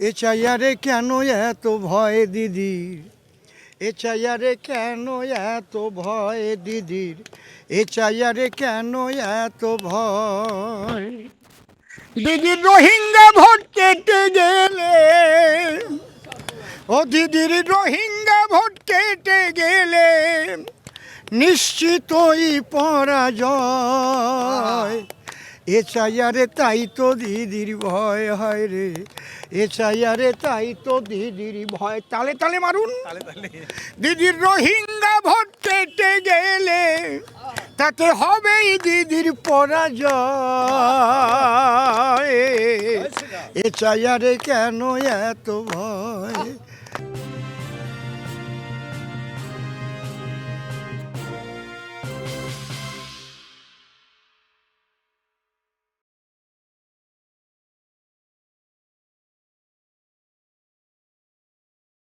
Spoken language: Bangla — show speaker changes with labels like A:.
A: এ চাইয়ারে কেন এত ভয় দিদির এ চাইয়ারে কেন এত ভয় দিদির এ চাইয়ারে কেন এত ভয়? দিদির রোহিঙ্গা ভোট কেটে গেলে। ও দিদির রোহিঙ্গা ভোট কেটে গেলে। নিশ্চিতই পরাজয়। এ চাইয়ারে তাই তো দিদির ভয় হয় রে। এ চাইয়ারে তাই তো দিদির ভয়। তালে তালে মারুন। দিদির রোহিঙ্গা ভোট কেটে গেলে তাতে হবেই দিদির পরাজয়। এ চাইয়ারে কেন এত ভয়?